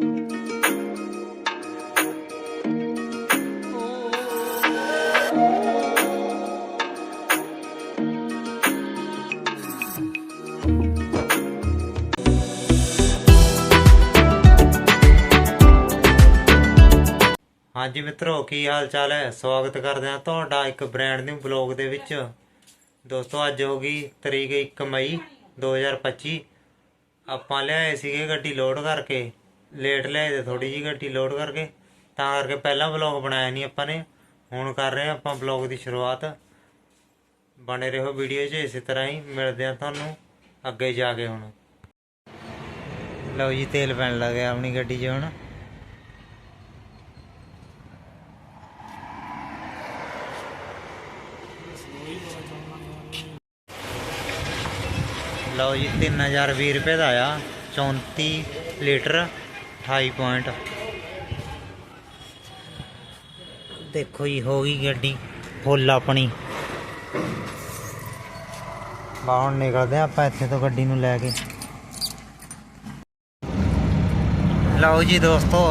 ਹਾਂਜੀ ਮਿੱਤਰੋ, ਕੀ ਹਾਲ ਚਾਲ ਹੈ? ਸਵਾਗਤ ਕਰਦੇ ਹਾਂ ਤੁਹਾਡਾ ਇੱਕ ਬ੍ਰਾਂਡ ਨਿਊ ਬਲੌਗ ਦੇ ਵਿੱਚ। ਦੋਸਤੋ, ਅੱਜ ਹੋ ਗਈ ਤਰੀਕ 1 ਮਈ 2025 ਆਪਾਂ ਲਿਆਏ ਸੀਗੇ ਗੱਡੀ ਲੋਡ ਕਰਕੇ। ਲੇਟ ਲਿਆਏ ਤੇ ਥੋੜੀ ਜੀ ਗੱਡੀ ਲੋਡ ਕਰਕੇ, ਤਾਂ ਕਰਕੇ ਪਹਿਲਾਂ ਬਲੌਗ ਬਣਾਇਆ ਨਹੀਂ ਆਪਾਂ ਨੇ, ਹੁਣ ਕਰ ਰਹੇ ਆਪਾਂ ਬਲੌਗ ਦੀ ਸ਼ੁਰੂਆਤ। ਬਣੇ ਰਹੋ ਵੀਡੀਓ 'ਚ, ਇਸੇ ਤਰ੍ਹਾਂ ਹੀ ਮਿਲਦੇ ਹਾਂ ਤੁਹਾਨੂੰ ਅੱਗੇ ਜਾ ਕੇ ਹੁਣ। ਲਓ ਜੀ, ਤੇਲ ਪੈਣ ਲੱਗਿਆ ਆਪਣੀ ਗੱਡੀ 'ਚ ਹੁਣ। ਲਓ ਜੀ 3020 ਰੁਪਏ ਦਾ ਆ 34 ਲੀਟਰ। 28 ਪੁਆਇੰਟ ਦੇਖੋ ਜੀ, ਹੋ ਗਈ ਗੱਡੀ, ਫੁੱਲ ਆਪਣੀ। ਬਾਹਰ ਨਿਕਲਦੇ ਹਾਂ ਆਪਾਂ ਇੱਥੇ ਤੋਂ ਗੱਡੀ ਨੂੰ ਲੈ ਕੇ। ਲਓ ਜੀ ਦੋਸਤੋ,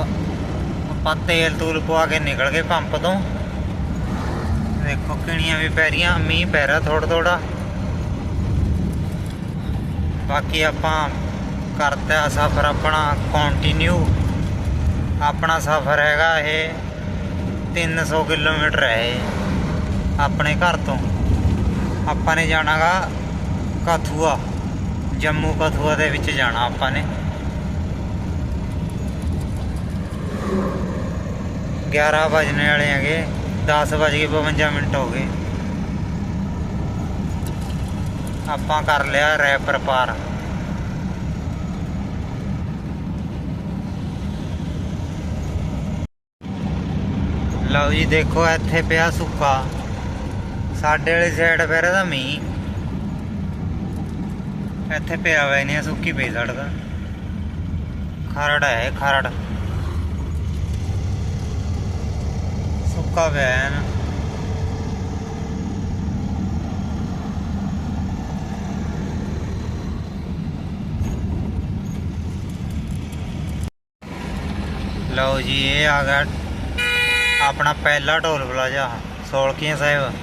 ਆਪਾਂ ਤੇਲ ਤੂਲ ਪਵਾ ਕੇ ਨਿਕਲ ਗਏ ਪੰਪ ਤੋਂ। ਦੇਖੋ ਕਿਣੀਆਂ ਵੀ ਪੈ ਰਹੀਆਂ, ਮੀਂਹ ਪੈ ਰਿਹਾ ਥੋੜਾ ਥੋੜਾ ਬਾਕੀ ਆਪਾਂ ਕਰਤਾ ਸਫ਼ਰ ਆਪਣਾ ਕੰਟੀਨਿਊ ਆਪਣਾ ਸਫ਼ਰ ਹੈਗਾ ਇਹ 300 ਕਿਲੋਮੀਟਰ ਹੈ ਆਪਣੇ ਘਰ ਤੋਂ। ਆਪਾਂ ਨੇ ਜਾਣਾਗਾ ਕਥੂਆ, ਜੰਮੂ ਕਥੂਆ ਦੇ ਵਿੱਚ ਜਾਣਾ ਆਪਾਂ ਨੇ। 11 ਵਜਣੇ ਵਾਲੇ ਹੈਗੇ 10 ਵਜ ਕੇ 52 ਮਿੰਟ ਹੋ ਗਏ। ਆਪਾਂ ਕਰ ਲਿਆ ਰੈਪਰ ਪਾਰ। ਲਓ ਜੀ, ਦੇਖੋ ਇੱਥੇ ਪਿਆ ਸੁੱਕਾ। ਸਾਡੇ ਵਾਲੀ ਸਾਈਡ ਫਿਰ ਇਹਦਾ ਮੀਂਹ। ਇੱਥੇ ਪਿਆ ਹੋਇਆ ਨਹੀਂ ਸੁੱਕੀ ਪਈ ਸੜਕ ਖਰੜ ਹੈ ਖਰੜ। ਸੁੱਕਾ ਪਿਆ ਲਓ ਜੀ, ਇਹ ਆ ਗਿਆ ਆਪਣਾ ਪਹਿਲਾ ਢੋਲ ਪਲਾਜ਼ਾ, ਸੋਲਕੀਆਂ ਸਾਹਿਬ।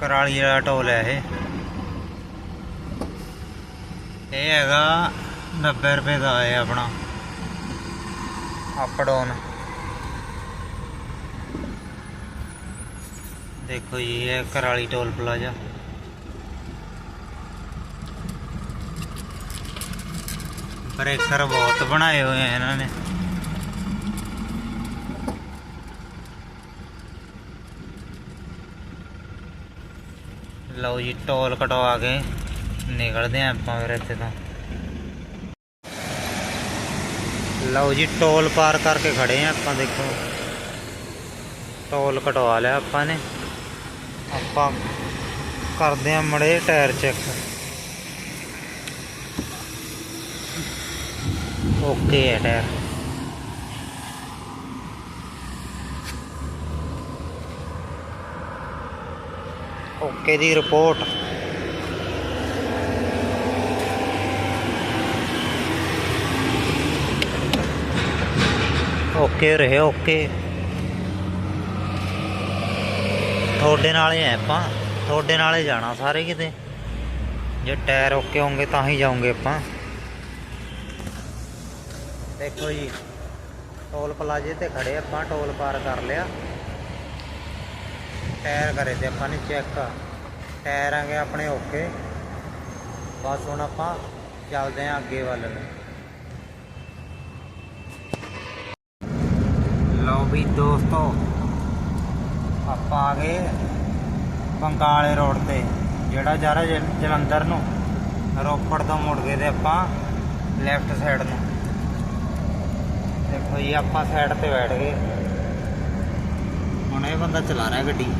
ਕਰਾਲੀ ਵਾਲਾ ਢੋਲ ਹੈ ਇਹ। ਇਹ ਹੈਗਾ 90 ਰੁਪਏ ਦਾ ਹੈ ਆਪਣਾ। ਅਪ ਡਾਊਨ ਦੇਖੋ ਜੀ, ਇਹ ਕਰਾਲੀ ਟੋਲ ਪਲਾਜ਼ਾ। ਬ੍ਰੇਕਰ ਬਹੁਤ ਬਣਾਏ ਹੋਏ ਆ ਇਹਨਾਂ ਨੇ। ਲਓ ਜੀ ਟੋਲ ਕਟਵਾ ਕੇ ਨਿਕਲਦੇ ਆਂ ਆਪਾਂ ਫਿਰ ਇੱਥੇ ਤੋਂ। ਲਓ ਜੀ ਟੋਲ ਪਾਰ ਕਰਕੇ ਖੜੇ ਆਂ ਆਪਾਂ, ਦੇਖੋ। ਟੋਲ ਕਟਵਾ ਲਿਆ ਆਪਾਂ ਨੇ। ਆਪਾਂ ਕਰਦੇ ਆਂ ਮੜੇ ਟਾਇਰ ਚੈੱਕ। ਓਕੇ ਹੈ, ਟਾਇਰ। ਓਕੇ ਦੀ ਰਿਪੋਰਟ। ਓਕੇ ਰਹੇ, ਓਕੇ। ਤੁਹਾਡੇ ਨਾਲ ਹੀ ਆਪਾਂ। ਤੁਹਾਡੇ ਨਾਲ ਹੀ ਜਾਣਾ ਸਾਰੇ ਕਿਤੇ। ਜੇ ਟਾਇਰ ਓਕੇ ਹੋਣਗੇ ਤਾਂ ਹੀ ਜਾਵਾਂਗੇ ਆਪਾਂ। ਦੇਖੋ ਜੀ, ਟੋਲ ਪਲਾਜ਼ੇ ਤੇ ਖੜੇ ਆਪਾਂ, ਟੋਲ ਪਾਰ ਕਰ ਲਿਆ। ਟਾਇਰ ਕਰੇ ਤੇ ਆਪਾਂ ਨੇ ਚੈੱਕ। ਟਾਇਰ ਆਂਗੇ ਆਪਣੇ ਓਕੇ ਬਸ ਹੁਣ ਆਪਾਂ ਚੱਲਦੇ ਆਂ ਅੱਗੇ ਵੱਲ। ਨੂੰ ਲਓ ਵੀ ਦੋਸਤੋ, ਆਪਾਂ ਆ ਗਏ ਬੰਗਾਲੇ ਰੋਡ ਤੇ, ਜਿਹੜਾ ਜਾ ਰਿਹਾ ਜਲੰਧਰ ਨੂੰ, ਰੋਪੜ ਤੋਂ ਮੁੜ ਗਏ ਤੇ ਆਪਾਂ ਲੈਫਟ ਸਾਈਡ ਨੂੰ। ਦੇਖੋ ਜੀ, ਆਪਾਂ ਸਾਈਡ ਤੇ ਬੈਠ ਗਏ। ਹੁਣ ਇਹ ਬੰਦਾ ਚਲਾ ਰਿਹਾ ਗੱਡੀ।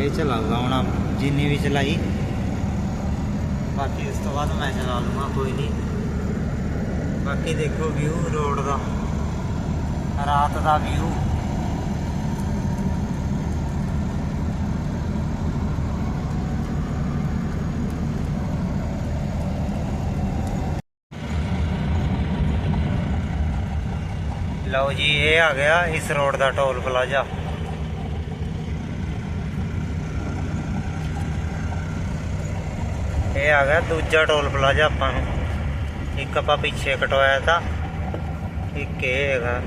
ਇਹ ਚਲਾਉਂਗਾ ਹੁਣ ਆ ਜਿੰਨੀ ਵੀ ਚਲਾਈ। ਬਾਕੀ ਇਸ ਤੋਂ ਬਾਅਦ ਮੈਂ ਚਲਾ ਲੂੰਗਾ ਕੋਈ ਨਹੀਂ। ਬਾਕੀ ਦੇਖੋ ਵਿਊ ਰੋਡ ਦਾ। ਰਾਤ ਦਾ ਵਿਊ ਲਓ ਜੀ, ਇਹ ਆ ਗਿਆ ਇਸ ਰੋਡ ਦਾ ਟੋਲ ਪਲਾਜ਼ਾ ਇਹ ਆ ਗਿਆ ਦੂਜਾ ਟੋਲ ਪਲਾਜ਼ਾ ਆਪਾਂ ਨੂੰ। ਇੱਕ ਆਪਾਂ ਪਿੱਛੇ ਕਟਵਾਇਆ ਤਾਂ। ਇੱਕ ਇਹ ਹੈਗਾ।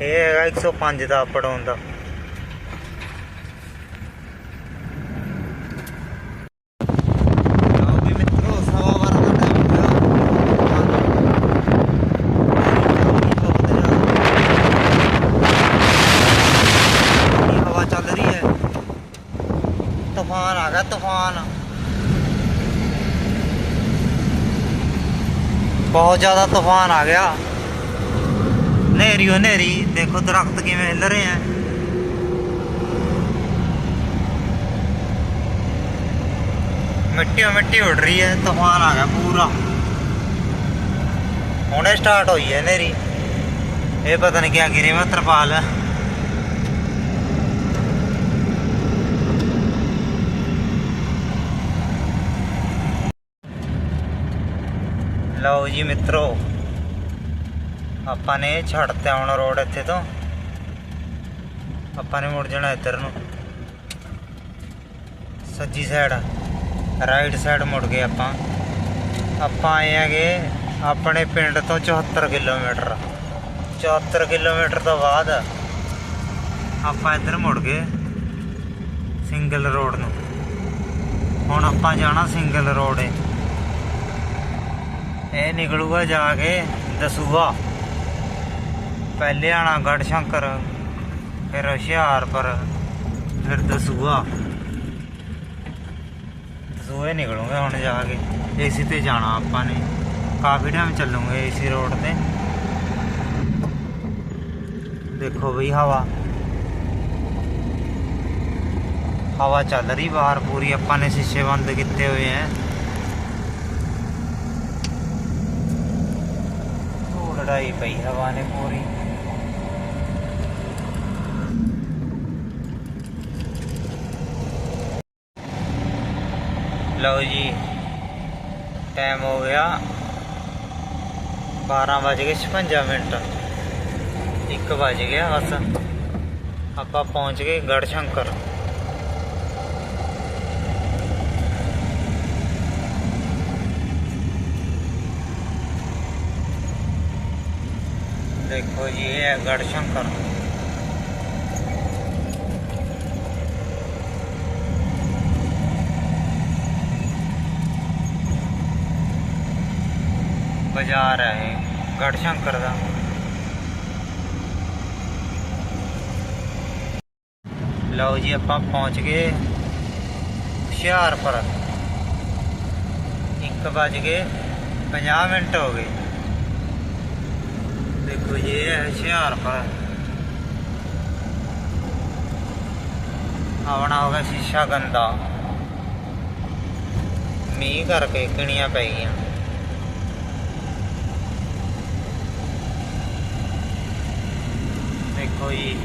ਇਹ ਹੈਗਾ 105 ਦਾ ਅਪ ਡਾਊਨ ਦਾ ਲਓ ਵੀ ਮਿੱਤਰੋ ਸਵਾ ਬਾਰਾਂ ਦਾ ਟਾਈਮ ਹੋਇਆ ਹਵਾ ਚੱਲ ਰਹੀ ਹੈ ਤੂਫਾਨ ਆ ਗਿਆ ਤੂਫਾਨ ਬਹੁਤ ਜ਼ਿਆਦਾ ਤੂਫਾਨ ਆ ਗਿਆ ਨੇਰੀ ਓ ਨੇਰੀ ਦੇਖੋ ਦਰਖਤ ਕਿਵੇਂ ਹਿੱਲ ਰਹੇ ਆ ਮਿੱਟੀ ਓ ਮਿੱਟੀ ਉੱਡ ਰਹੀ ਹੈ ਤੂਫਾਨ ਆ ਗਿਆ ਪੂਰਾ ਹੁਣੇ ਸਟਾਰਟ ਹੋਈ ਹੈ ਨੇਰੀ ਇਹ ਪਤਾ ਨਹੀਂ ਕਿਆ ਗਿਰੇ ਮੈਂ ਲਓ ਜੀ ਮਿੱਤਰੋ, ਆਪਾਂ ਨੇ ਛੱਡਤੇ ਹੁਣ ਰੋਡ ਇੱਥੇ ਤੋਂ। ਆਪਾਂ ਨੇ ਮੁੜ ਜਾਣਾ ਇੱਧਰ ਨੂੰ। ਸੱਜੀ ਸਾਈਡ ਰਾਈਟ ਸਾਈਡ ਮੁੜ ਗਏ ਆਪਾਂ। ਆਪਾਂ ਆਏ ਹੈਗੇ ਆਪਣੇ ਪਿੰਡ ਤੋਂ 74 ਕਿਲੋਮੀਟਰ। 74 ਕਿਲੋਮੀਟਰ ਤੋਂ ਬਾਅਦ ਆਪਾਂ ਇੱਧਰ ਮੁੜ ਗਏ ਸਿੰਗਲ ਰੋਡ ਨੂੰ। ਹੁਣ ਆਪਾਂ ਜਾਣਾ ਸਿੰਗਲ ਰੋਡ ਏ। ਇਹ ਨਿਕਲੂਗਾ ਜਾ ਕੇ ਦਸੂਹਾ। ਪਹਿਲੇ ਆਣਾ ਗੜ ਸ਼ੰਕਰ, ਫਿਰ ਹੁਸ਼ਿਆਰਪੁਰ ਫਿਰ ਦਸੂਹਾ। ਦਸੂਹੇ ਨਿਕਲੂਗੇ ਹੁਣ ਜਾ ਕੇ। ਏਸੀ ਤੇ ਜਾਣਾ ਆਪਾਂ ਨੇ। ਕਾਫੀ ਟਾਈਮ ਚੱਲੂਗੇ ਏਸੀ ਰੋਡ ਤੇ। ਦੇਖੋ ਬਈ ਹਵਾ। ਹਵਾ ਚੱਲ ਰਹੀ ਬਾਹਰ ਪੂਰੀ, ਆਪਾਂ ਨੇ ਸ਼ੀਸ਼ੇ ਬੰਦ ਕੀਤੇ ਹੋਏ ਐ। ਧੂੜ ਲੜਾਈ ਪਈ ਹਵਾ ਨੇ ਪੂਰੀ ਲਓ ਜੀ ਟਾਈਮ ਹੋ ਗਿਆ 12 ਵਜ ਗਏ 56 ਮਿੰਟ 1 ਵਜ ਗਿਆ ਬਸ ਆਪਾਂ ਪਹੁੰਚ ਗਏ ਗੜ ਸ਼ੰਕਰ ਦੇਖੋ ਜੀ ਇਹ ਹੈ ਗੜ ਸ਼ੰਕਰ ਬਾਜ਼ਾਰ ਹੈ ਇਹ ਗੜ ਸ਼ੰਕਰ ਦਾ ਲਓ ਜੀ ਆਪਾਂ ਪਹੁੰਚ ਗਏ ਹੁਸ਼ਿਆਰਪੁਰ 1 ਵਜ ਗਏ 50 ਮਿੰਟ ਹੋ ਗਏ ਦੇਖੋ ਜੀ, ਇਹ ਹੈ ਹੁਸ਼ਿਆਰਪੁਰ ਆਵਣਾ ਹੋ ਗਿਆ ਸ਼ੀਸ਼ਾ ਗੰਦਾ। ਮੀਂਹ ਕਰਕੇ ਕਿਣੀਆਂ ਪੈ ਗਈਆਂ ਦੇਖੋ ਜੀ,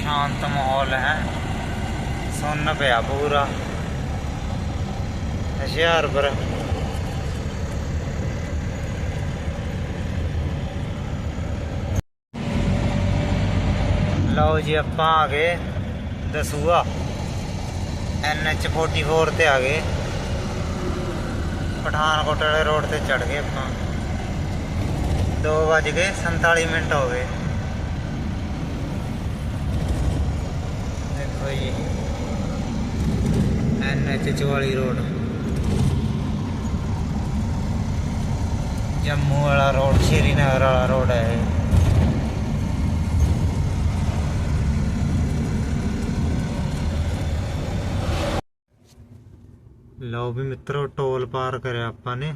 ਸ਼ਾਂਤ ਮਾਹੌਲ ਹੈ। ਸੁੰਨ ਪਿਆ ਪੂਰਾ। ਹੁਸ਼ਿਆਰਪੁਰ ਲਓ ਜੀ ਆਪਾਂ ਆ ਗਏ ਦਸੂਆ। ਐਨਐਚ 44 ਤੇ ਆ ਗਏ। ਪਠਾਨਕੋਟ ਵਾਲੇ ਰੋਡ ਤੇ ਚੜ ਗਏ ਆਪਾਂ। 2 ਵਜ ਗਏ 47 ਮਿੰਟ ਹੋ ਗਏ। ਦੇਖੋ ਜੀ। NH 44 road. ਜੰਮੂ ਵਾਲਾ ਰੋਡ, ਸ਼੍ਰੀਨਗਰ ਵਾਲਾ ਰੋਡ ਹੈ ਲਓ ਵੀ ਮਿੱਤਰੋ, ਟੋਲ ਪਾਰ ਕਰਿਆ ਆਪਾਂ ਨੇ।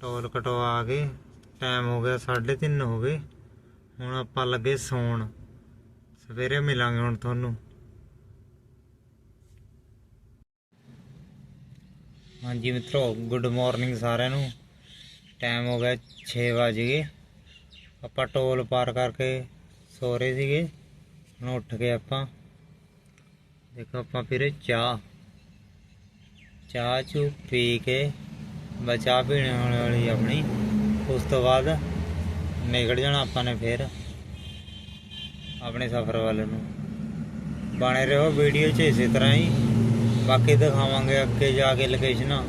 ਟੋਲ ਕਟਵਾ ਕੇ ਟਾਈਮ ਹੋ ਗਿਆ 3:30 ਹੋ ਗਏ। ਹੁਣ ਆਪਾਂ ਲੱਗੇ ਸੌਣ। ਸਵੇਰੇ ਮਿਲਾਂਗੇ ਹੁਣ ਤੁਹਾਨੂੰ। ਹਾਂਜੀ ਮਿੱਤਰੋ ਗੁੱਡ ਮਾਰਨਿੰਗ ਸਾਰਿਆਂ ਨੂੰ। ਟਾਈਮ ਹੋ ਗਿਆ 6 ਵਜੇ ਗਏ। ਆਪਾਂ ਟੋਲ ਪਾਰ ਕਰਕੇ ਸੋ ਰਹੇ ਸੀਗੇ। ਹੁਣ ਉੱਠ ਕੇ ਆਪਾਂ। ਦੇਖੋ ਆਪਾਂ ਫਿਰ ਚਾਹ। ਚਾਹ ਚੂ ਪੀ ਕੇ ਚਾਹ ਪੀਣੇ ਪੀਣ ਵਾਲੀ ਆਪਣੀ। ਉਸ ਤੋਂ ਬਾਅਦ ਨਿਕਲ ਜਾਣਾ ਆਪਾਂ ਨੇ ਫੇਰ ਆਪਣੇ ਸਫ਼ਰ ਵੱਲ ਨੂੰ। ਬਣੇ ਰਹੋ ਵੀਡੀਓ 'ਚ ਇਸੇ ਤਰ੍ਹਾਂ ਹੀ। ਬਾਕੀ ਦਿਖਾਵਾਂਗੇ ਅੱਗੇ ਜਾ ਕੇ ਲੋਕੇਸ਼ਨਾਂ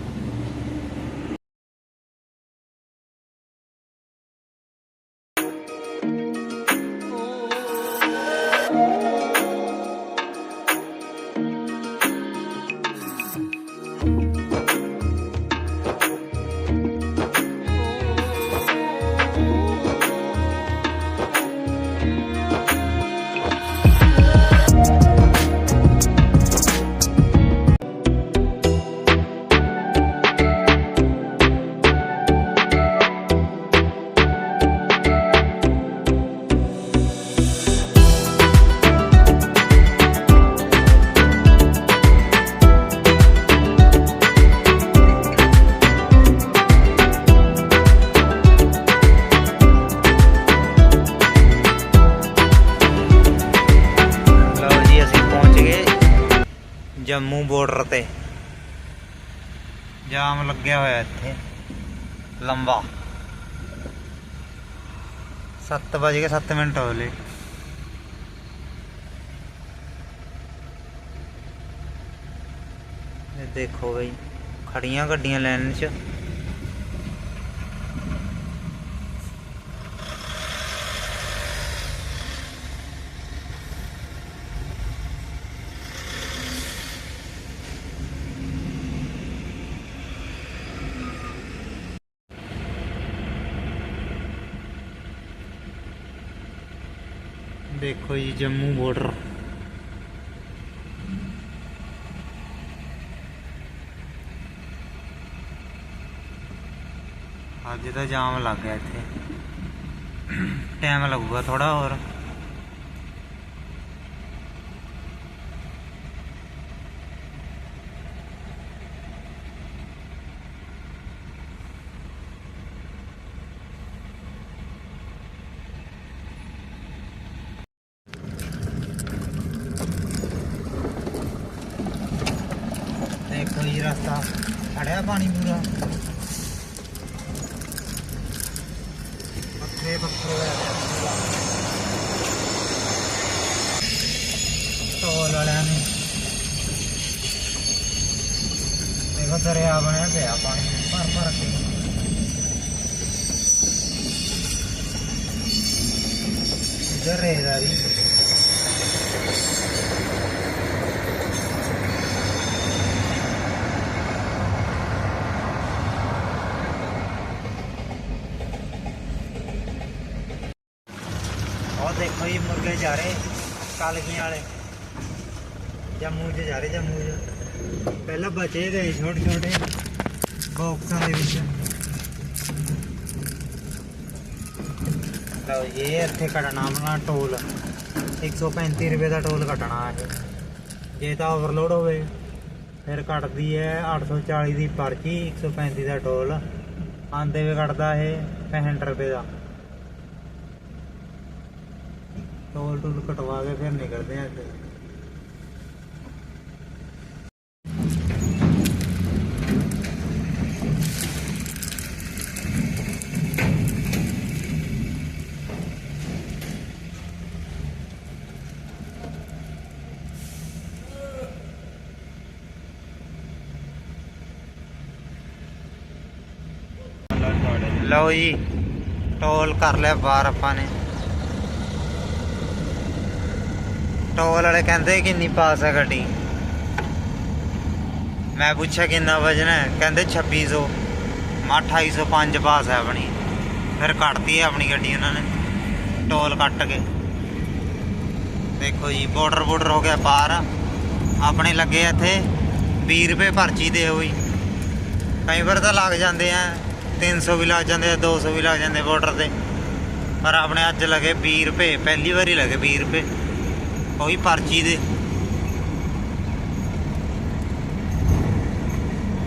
ਜੰਮੂ ਬਾਰਡਰ ਤੇ। ਜਾਮ ਲੱਗਿਆ ਹੋਇਆ ਇੱਥੇ। ਲੰਬਾ। 7 ਵਜੇ ਕੇ 7 ਮਿੰਟ ਹੋ ਲਏ ਇਹ ਦੇਖੋ ਬਈ, ਖੜੀਆਂ ਗੱਡੀਆਂ ਲਾਈਨ 'ਚ। ਦੇਖੋ ਜੀ ਜੰਮੂ ਬਾਰਡਰ ਅੱਜ ਤਾਂ ਜਾਮ ਲੱਗ ਗਿਆ ਇੱਥੇ। ਟਾਈਮ ਲੱਗੂਗਾ ਥੋੜਾ ਹੋਰ ਦੇਖੋ ਜੀ ਰਸਤਾ ਖੜਿਆ ਪਾਣੀ ਪੂਰਾ ਪੱਥਰੇ ਪੱਥਰ ਹੋਇਆ ਪਿਆ ਟੋਲ ਵਾਲਿਆਂ ਨੇ ਦੇਖੋ ਦਰਿਆ ਬਣਿਆ ਪਿਆ ਪਾਣੀ ਭਰ ਭਰ ਕੇ ਇਧਰ ਰੇਦਾਰੀ ਉਹ ਦੇਖੋ ਜੀ ਮੁਰਗੇ ਜਾ ਰਹੇ ਕਾਲਗੀਆਂ ਵਾਲੇ। ਜੰਮੂ 'ਚ ਜਾ ਰਹੇ, ਜੰਮੂ 'ਚ। ਪਹਿਲਾਂ ਬਚੇ ਗਏ ਛੋਟੇ ਛੋਟੇ, ਬਾਕਸਾਂ ਦੇ ਵਿੱਚ। ਲਓ ਇਹ ਇੱਥੇ ਕੱਟਣਾ ਆਪਣਾ ਟੋਲ। 135 ਰੁਪਏ ਦਾ ਟੋਲ ਕੱਟਣਾ ਇਹ। ਜੇ ਤਾਂ ਓਵਰਲੋਡ ਹੋਵੇ, ਫਿਰ ਕੱਟਦੀ ਹੈ 840 ਦੀ ਪਰਚੀ 135 ਦਾ ਟੋਲ। ਆਂਦੇ ਵੇ ਕੱਟਦਾ ਇਹ 65 ਰੁਪਏ ਦਾ। ਟੋਲ ਟੋਲ ਕਟਵਾ ਕੇ ਫਿਰ ਨਿਕਲਦੇ ਆ ਇੱਥੇ ਲਓ ਜੀ, ਟੋਲ ਕਰ ਲਿਆ ਬਾਹਰ ਆਪਾਂ ਨੇ। ਟੋਲ ਵਾਲੇ ਕਹਿੰਦੇ ਕਿੰਨੀ ਪਾਸ ਹੈ ਗੱਡੀ। ਮੈਂ ਪੁੱਛਿਆ ਕਿੰਨਾ ਵਜਨ ਹੈ, ਕਹਿੰਦੇ 2600 ਮੈਂ 2805 ਪਾਸ ਹੈ ਆਪਣੀ। ਫਿਰ ਕੱਟਤੀ ਹੈ ਆਪਣੀ ਗੱਡੀ ਉਹਨਾਂ ਨੇ ਟੋਲ ਕੱਟ ਕੇ। ਦੇਖੋ ਜੀ ਬਾਰਡਰ ਬਾਰਡਰ ਹੋ ਗਿਆ ਪਾਰ। ਆਪਣੇ ਲੱਗੇ ਇੱਥੇ 20 ਰੁਪਏ ਪਰਚੀ ਦੇ ਹੋਈ। ਕਈ ਵਾਰ ਤਾਂ ਲੱਗ ਜਾਂਦੇ ਆ 300 ਵੀ ਲੱਗ ਜਾਂਦੇ ਆ 200 ਵੀ ਲੱਗ ਜਾਂਦੇ ਬਾਰਡਰ ਤੇ। ਪਰ ਆਪਣੇ ਅੱਜ ਲੱਗੇ 20 ਰੁਪਏ, ਪਹਿਲੀ ਵਾਰੀ ਲੱਗੇ 20 ਰੁਪਏ। ਉਹੀ ਪਰਚੀ ਦੇ।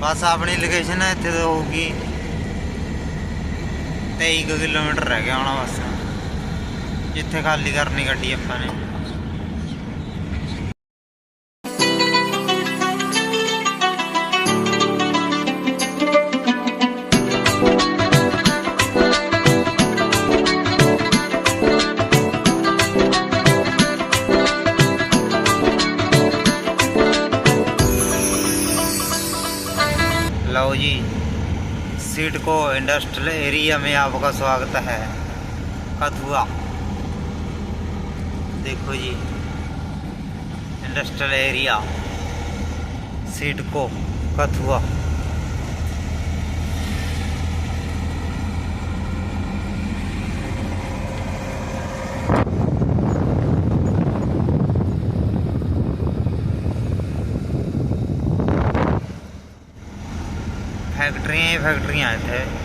ਬਸ ਆਪਣੀ ਲੋਕੇਸ਼ਨ ਹੈ ਇੱਥੇ ਤੋਂ ਹੋਊਗੀ। 23 ਕੁ ਕਿਲੋਮੀਟਰ ਰਹਿ ਗਿਆ ਹੋਣਾ ਬਸ। ਜਿੱਥੇ ਖਾਲੀ ਕਰਨੀ ਗੱਡੀ ਆਪਾਂ ਨੇ। इंडस्ट्रियल एरिया में आपका स्वागत है। कथुआ देखो जी। Industrial area. सिडको कथुआ फैक्ट्रियाँ ही फैक्ट्रियाँ थे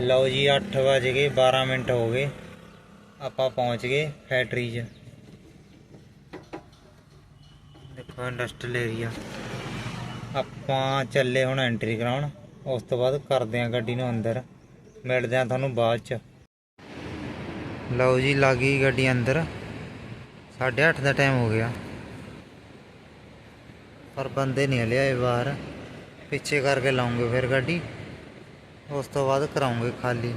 ਲਓ ਜੀ 8 ਵਜ ਗਏ 12 ਮਿੰਟ ਹੋ ਗਏ। ਆਪਾਂ ਪਹੁੰਚ ਗਏ ਫੈਕਟਰੀ 'ਚ। ਦੇਖੋ ਇੰਡਸਟਰੀਅਲ ਏਰੀਆ ਆਪਾਂ ਚੱਲੇ ਹੁਣ ਐਂਟਰੀ ਕਰਾਉਣ। ਉਸ ਤੋਂ ਬਾਅਦ ਕਰਦੇ ਆਂ ਗੱਡੀ ਨੂੰ ਅੰਦਰ। ਮਿਲਦੇ ਆਂ ਤੁਹਾਨੂੰ ਬਾਅਦ 'ਚ। ਲਓ ਜੀ, ਲੱਗ ਗਈ ਗੱਡੀ ਅੰਦਰ। 8:30 ਦਾ ਟਾਈਮ ਹੋ ਗਿਆ। ਪਰ ਬੰਦੇ ਨਹੀਂ ਹਲੇ ਆਏ ਬਾਹਰ। ਪਿੱਛੇ ਕਰਕੇ ਲਾਉਂਗੇ ਫਿਰ ਗੱਡੀ। ਉਸ ਤੋਂ ਬਾਅਦ ਕਰਾਉਂਗੇ ਖਾਲੀ।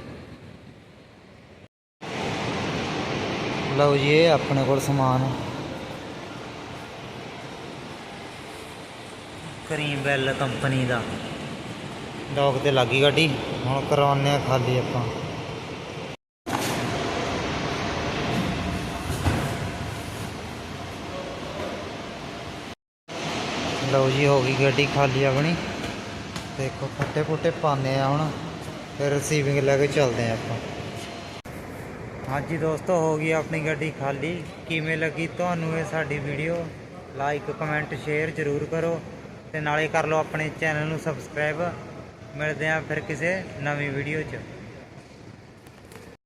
ਲਓ ਜੀ, ਇਹ ਆਪਣੇ ਕੋਲ ਸਮਾਨ। ਕਰੀਮ ਬੈਲ ਕੰਪਨੀ ਦਾ। ਡੌਕ ਤੇ ਲੱਗੀ ਗੱਡੀ। ਹੁਣ ਕਰਵਾਉਂਦੇ ਆ ਖਾਲੀ ਆਪਾਂ। ਲਓ ਜੀ, ਹੋ ਗਈ ਗੱਡੀ ਖਾਲੀ ਆਪਣੀ। ਦੇਖੋ, ਫੱਟੇ ਫੁੱਟੇ ਪਾਉਂਦੇ ਆ ਹੁਣ ਫਿਰ ਰਿਸੀਵਿੰਗ ਲੈ ਕੇ ਚੱਲਦੇ ਆ ਆਪਾਂ। ਹਾਂਜੀ ਦੋਸਤੋ, ਹੋ ਗਈ ਆਪਣੀ ਗੱਡੀ ਖਾਲੀ। ਕਿਵੇਂ ਲੱਗੀ ਤੁਹਾਨੂੰ ਇਹ ਸਾਡੀ ਵੀਡੀਓ ਲਾਈਕ ਕਮੈਂਟ ਸ਼ੇਅਰ ਜ਼ਰੂਰ ਕਰੋ। ਤੇ ਨਾਲੇ ਕਰ ਲਓ ਆਪਣੇ ਚੈਨਲ ਨੂੰ ਸਬਸਕ੍ਰਾਈਬ ਮਿਲਦੇ ਆ ਫਿਰ ਕਿਸੇ ਨਵੀਂ ਵੀਡੀਓ 'ਚ।